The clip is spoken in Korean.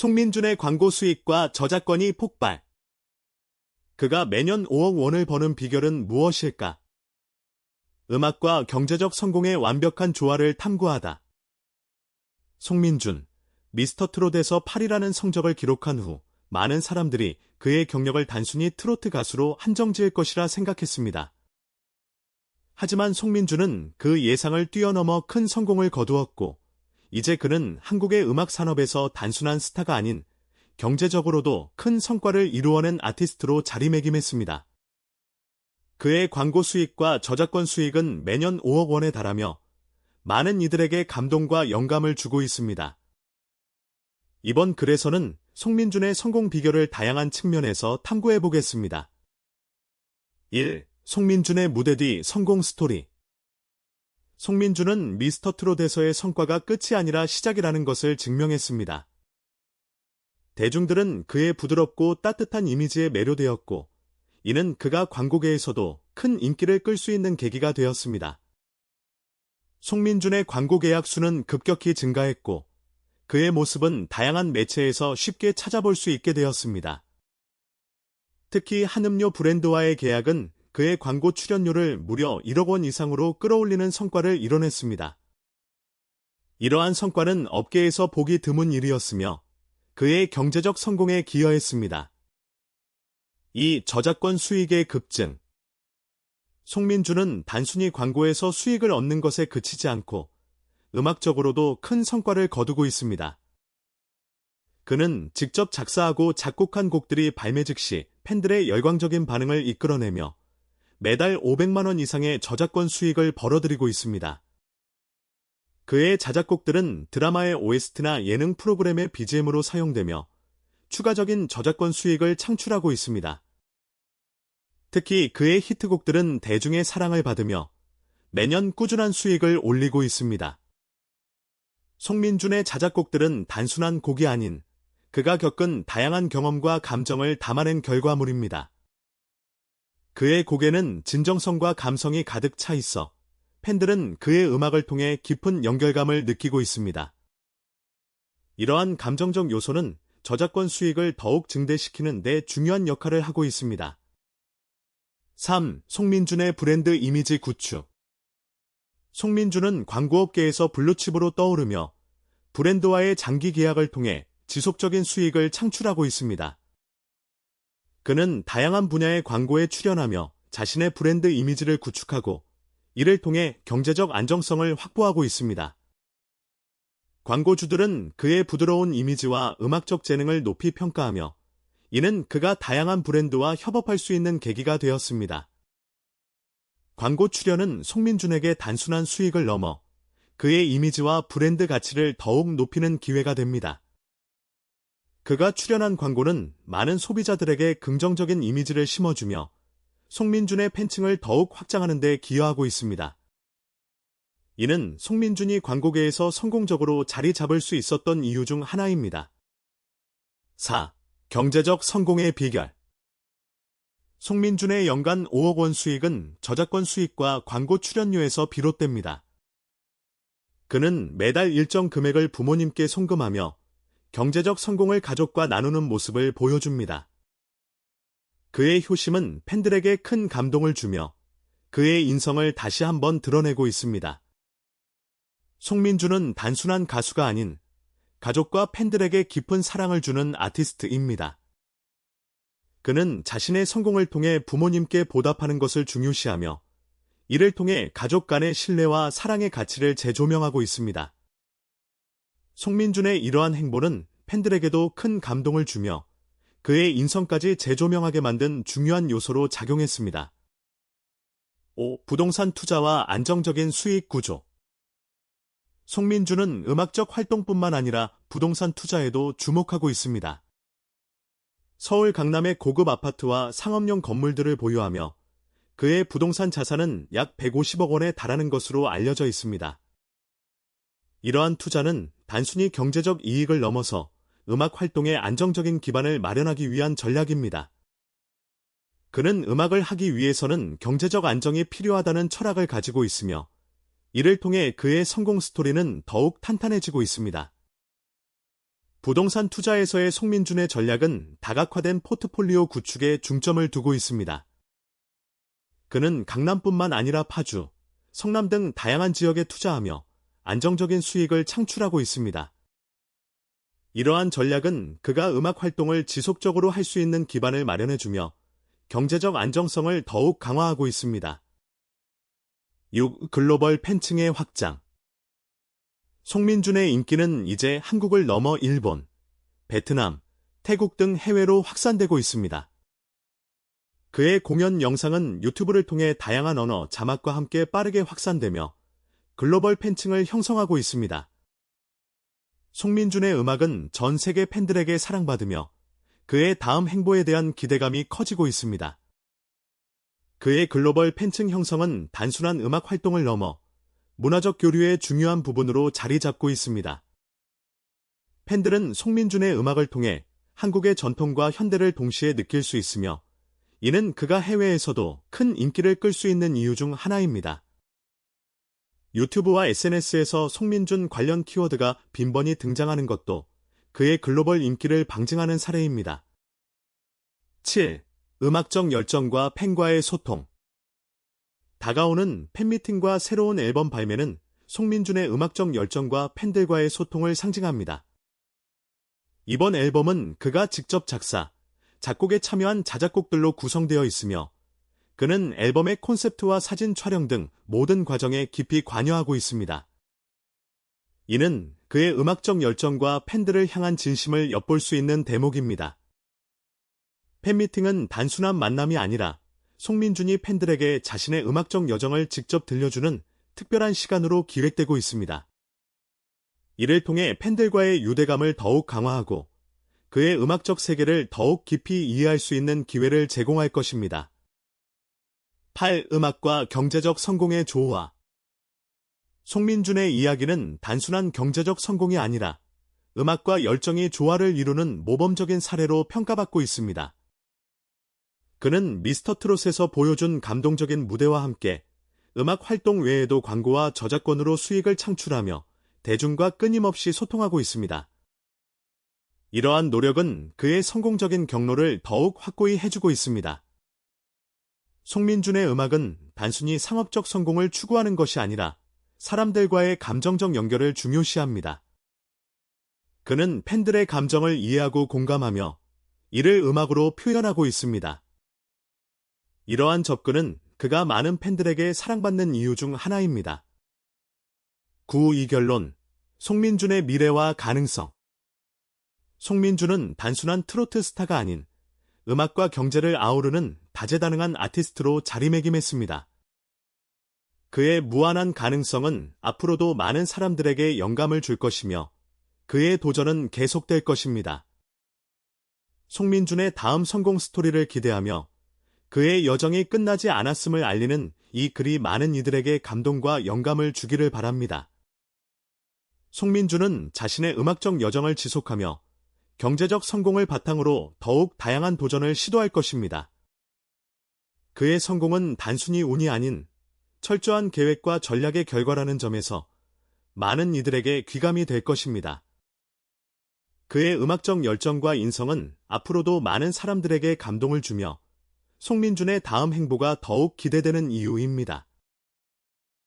송민준의 광고 수익과 저작권이 폭발. 그가 매년 5억 원을 버는 비결은 무엇일까? 음악과 경제적 성공의 완벽한 조화를 탐구하다. 송민준, 미스터 트롯에서 8이라는 성적을 기록한 후 많은 사람들이 그의 경력을 단순히 트로트 가수로 한정 지을 것이라 생각했습니다. 하지만 송민준은 그 예상을 뛰어넘어 큰 성공을 거두었고, 이제 그는 한국의 음악 산업에서 단순한 스타가 아닌 경제적으로도 큰 성과를 이루어낸 아티스트로 자리매김했습니다. 그의 광고 수익과 저작권 수익은 매년 5억 원에 달하며 많은 이들에게 감동과 영감을 주고 있습니다. 이번 글에서는 송민준의 성공 비결을 다양한 측면에서 탐구해 보겠습니다. 1. 송민준의 무대 뒤 성공 스토리 송민준은 미스터 트롯에서의 성과가 끝이 아니라 시작이라는 것을 증명했습니다. 대중들은 그의 부드럽고 따뜻한 이미지에 매료되었고, 이는 그가 광고계에서도 큰 인기를 끌 수 있는 계기가 되었습니다. 송민준의 광고 계약 수는 급격히 증가했고, 그의 모습은 다양한 매체에서 쉽게 찾아볼 수 있게 되었습니다. 특히 한음료 브랜드와의 계약은 그의 광고 출연료를 무려 1억 원 이상으로 끌어올리는 성과를 이뤄냈습니다. 이러한 성과는 업계에서 보기 드문 일이었으며 그의 경제적 성공에 기여했습니다. 이 저작권 수익의 급증 송민주는 단순히 광고에서 수익을 얻는 것에 그치지 않고 음악적으로도 큰 성과를 거두고 있습니다. 그는 직접 작사하고 작곡한 곡들이 발매 즉시 팬들의 열광적인 반응을 이끌어내며 매달 500만 원 이상의 저작권 수익을 벌어들이고 있습니다. 그의 자작곡들은 드라마의 OST나 예능 프로그램의 BGM으로 사용되며 추가적인 저작권 수익을 창출하고 있습니다. 특히 그의 히트곡들은 대중의 사랑을 받으며 매년 꾸준한 수익을 올리고 있습니다. 송민준의 자작곡들은 단순한 곡이 아닌 그가 겪은 다양한 경험과 감정을 담아낸 결과물입니다. 그의 곡에는 진정성과 감성이 가득 차 있어 팬들은 그의 음악을 통해 깊은 연결감을 느끼고 있습니다. 이러한 감정적 요소는 저작권 수익을 더욱 증대시키는 데 중요한 역할을 하고 있습니다. 3. 송민준의 브랜드 이미지 구축 송민준은 광고업계에서 블루칩으로 떠오르며 브랜드와의 장기 계약을 통해 지속적인 수익을 창출하고 있습니다. 그는 다양한 분야의 광고에 출연하며 자신의 브랜드 이미지를 구축하고 이를 통해 경제적 안정성을 확보하고 있습니다. 광고주들은 그의 부드러운 이미지와 음악적 재능을 높이 평가하며 이는 그가 다양한 브랜드와 협업할 수 있는 계기가 되었습니다. 광고 출연은 송민준에게 단순한 수익을 넘어 그의 이미지와 브랜드 가치를 더욱 높이는 기회가 됩니다. 그가 출연한 광고는 많은 소비자들에게 긍정적인 이미지를 심어주며 송민준의 팬층을 더욱 확장하는 데 기여하고 있습니다. 이는 송민준이 광고계에서 성공적으로 자리 잡을 수 있었던 이유 중 하나입니다. 4. 경제적 성공의 비결 송민준의 연간 5억 원 수익은 저작권 수익과 광고 출연료에서 비롯됩니다. 그는 매달 일정 금액을 부모님께 송금하며 경제적 성공을 가족과 나누는 모습을 보여줍니다. 그의 효심은 팬들에게 큰 감동을 주며 그의 인성을 다시 한번 드러내고 있습니다. 송민준은 단순한 가수가 아닌 가족과 팬들에게 깊은 사랑을 주는 아티스트입니다. 그는 자신의 성공을 통해 부모님께 보답하는 것을 중요시하며 이를 통해 가족 간의 신뢰와 사랑의 가치를 재조명하고 있습니다. 송민준의 이러한 행보는 팬들에게도 큰 감동을 주며 그의 인성까지 재조명하게 만든 중요한 요소로 작용했습니다. 5. 부동산 투자와 안정적인 수익 구조 송민준은 음악적 활동뿐만 아니라 부동산 투자에도 주목하고 있습니다. 서울 강남의 고급 아파트와 상업용 건물들을 보유하며 그의 부동산 자산은 약 150억 원에 달하는 것으로 알려져 있습니다. 이러한 투자는 단순히 경제적 이익을 넘어서 음악 활동의 안정적인 기반을 마련하기 위한 전략입니다. 그는 음악을 하기 위해서는 경제적 안정이 필요하다는 철학을 가지고 있으며 이를 통해 그의 성공 스토리는 더욱 탄탄해지고 있습니다. 부동산 투자에서의 송민준의 전략은 다각화된 포트폴리오 구축에 중점을 두고 있습니다. 그는 강남뿐만 아니라 파주, 성남 등 다양한 지역에 투자하며 안정적인 수익을 창출하고 있습니다. 이러한 전략은 그가 음악 활동을 지속적으로 할 수 있는 기반을 마련해주며 경제적 안정성을 더욱 강화하고 있습니다. 6. 글로벌 팬층의 확장 송민준의 인기는 이제 한국을 넘어 일본, 베트남, 태국 등 해외로 확산되고 있습니다. 그의 공연 영상은 유튜브를 통해 다양한 언어, 자막과 함께 빠르게 확산되며 글로벌 팬층을 형성하고 있습니다. 송민준의 음악은 전 세계 팬들에게 사랑받으며 그의 다음 행보에 대한 기대감이 커지고 있습니다. 그의 글로벌 팬층 형성은 단순한 음악 활동을 넘어 문화적 교류의 중요한 부분으로 자리 잡고 있습니다. 팬들은 송민준의 음악을 통해 한국의 전통과 현대를 동시에 느낄 수 있으며 이는 그가 해외에서도 큰 인기를 끌 수 있는 이유 중 하나입니다. 유튜브와 SNS에서 송민준 관련 키워드가 빈번히 등장하는 것도 그의 글로벌 인기를 방증하는 사례입니다. 7. 음악적 열정과 팬과의 소통 다가오는 팬미팅과 새로운 앨범 발매는 송민준의 음악적 열정과 팬들과의 소통을 상징합니다. 이번 앨범은 그가 직접 작사, 작곡에 참여한 자작곡들로 구성되어 있으며 그는 앨범의 콘셉트와 사진 촬영 등 모든 과정에 깊이 관여하고 있습니다. 이는 그의 음악적 열정과 팬들을 향한 진심을 엿볼 수 있는 대목입니다. 팬미팅은 단순한 만남이 아니라 송민준이 팬들에게 자신의 음악적 여정을 직접 들려주는 특별한 시간으로 기획되고 있습니다. 이를 통해 팬들과의 유대감을 더욱 강화하고 그의 음악적 세계를 더욱 깊이 이해할 수 있는 기회를 제공할 것입니다. 8. 음악과 경제적 성공의 조화 송민준의 이야기는 단순한 경제적 성공이 아니라 음악과 열정이 조화를 이루는 모범적인 사례로 평가받고 있습니다. 그는 미스터 트롯에서 보여준 감동적인 무대와 함께 음악 활동 외에도 광고와 저작권으로 수익을 창출하며 대중과 끊임없이 소통하고 있습니다. 이러한 노력은 그의 성공적인 경로를 더욱 확고히 해주고 있습니다. 송민준의 음악은 단순히 상업적 성공을 추구하는 것이 아니라 사람들과의 감정적 연결을 중요시합니다. 그는 팬들의 감정을 이해하고 공감하며 이를 음악으로 표현하고 있습니다. 이러한 접근은 그가 많은 팬들에게 사랑받는 이유 중 하나입니다. 9. 이결론 송민준의 미래와 가능성 송민준은 단순한 트로트 스타가 아닌 음악과 경제를 아우르는 다재다능한 아티스트로 자리매김했습니다. 그의 무한한 가능성은 앞으로도 많은 사람들에게 영감을 줄 것이며 그의 도전은 계속될 것입니다. 송민준의 다음 성공 스토리를 기대하며 그의 여정이 끝나지 않았음을 알리는 이 글이 많은 이들에게 감동과 영감을 주기를 바랍니다. 송민준은 자신의 음악적 여정을 지속하며 경제적 성공을 바탕으로 더욱 다양한 도전을 시도할 것입니다. 그의 성공은 단순히 운이 아닌 철저한 계획과 전략의 결과라는 점에서 많은 이들에게 귀감이 될 것입니다. 그의 음악적 열정과 인성은 앞으로도 많은 사람들에게 감동을 주며 송민준의 다음 행보가 더욱 기대되는 이유입니다.